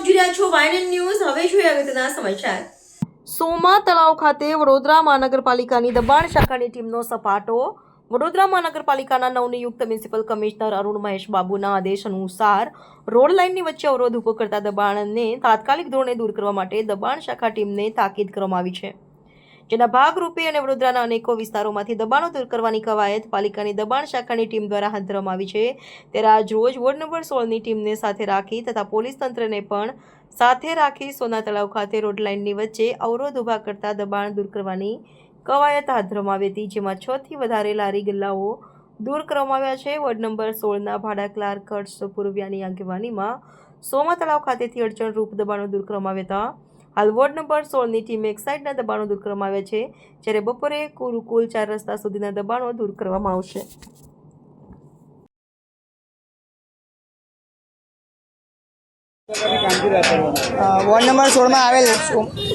આપ જોઈ રહ્યા છો વાયનન ન્યૂઝ. હવે જોઈએ અગત્યના સમાચાર. સોમા તળાવ ખાતે વડોદરા મહાનગરપાલિકાની દબાણ શાખાની ટીમનો સપાટો. વડોદરા મહાનગરપાલિકાના નવનિયુક્ત મ્યુનિસિપલ કમિશનર અરુણ મહેશ બાબુના આદેશ અનુસાર રોડ લાઇનની વચ્ચે અવરોધ ઊભો કરતા દબાણને તાત્કાલિક ધોરણે દૂર કરવા માટે દબાણ શાખા ટીમને તાકીદ કરવામાં આવી છે. જેના ભાગરૂપે અને વડોદરાના અનેકો વિસ્તારોમાંથી દબાણો દૂર કરવાની કવાયત પાલિકાની દબાણ શાખાની ટીમ દ્વારા હાથ ધરવામાં આવી છે. ત્યારે આજ રોજ વોર્ડ નંબર સોળની ટીમને સાથે રાખી તથા પોલીસ તંત્રને પણ સાથે રાખી સોના તળાવ ખાતે રોડ લાઇનની વચ્ચે અવરોધ ઊભા કરતા દબાણ દૂર કરવાની કવાયત હાથ ધરવામાં આવી હતી, જેમાં છ થી વધારે લારી ગલ્લાઓ દૂર કરવામાં આવ્યા છે. વોર્ડ નંબર સોળના ભાડા ક્લાર્ક હર્ષ પૂર્વ્યાની આગેવાનીમાં સોમા તળાવ ખાતેથી અડચણરૂપ દબાણો દૂર કરવામાં આવ્યા હતા. હાલ વોર્ડ નંબર સોળની ટીમે એક સાઈડના દબાણો દૂર કરવામાં આવ્યા છે, જ્યારે બપોરે કુલ કુલ ચાર રસ્તા સુધીના દબાણો દૂર કરવામાં આવશે. વોર્ડ નંબર સોળમાં આવેલ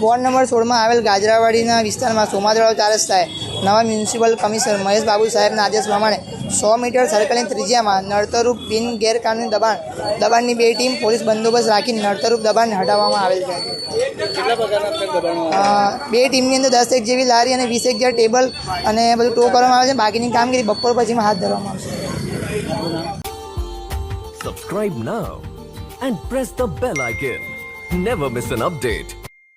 વોર્ડ નંબર સોળમાં આવેલ ગાજરાવાડીના વિસ્તારમાં સોમાતળાવ ચાર રસ્તાએ નવા મ્યુનિસિપલ કમિશનર મહેશ બાબુ સાહેબના આદેશ પ્રમાણે સો મીટર સર્કલની ત્રિજ્યામાં નડતરૂપ બિન ગેરકાનૂની દબાણ દબાણની બે ટીમ પોલીસ બંદોબસ્ત રાખી નડતરૂપ દબાણને હટાવવામાં આવેલ છે. બે ટીમની અંદર દસ એક જેવી લારી અને વીસ એક જેવા ટેબલ અને બધું ટો કરવામાં આવે છે. બાકીની કામગીરી બપોર પછીમાં હાથ ધરવામાં આવશે. Subscribe now and press the bell icon never miss an update.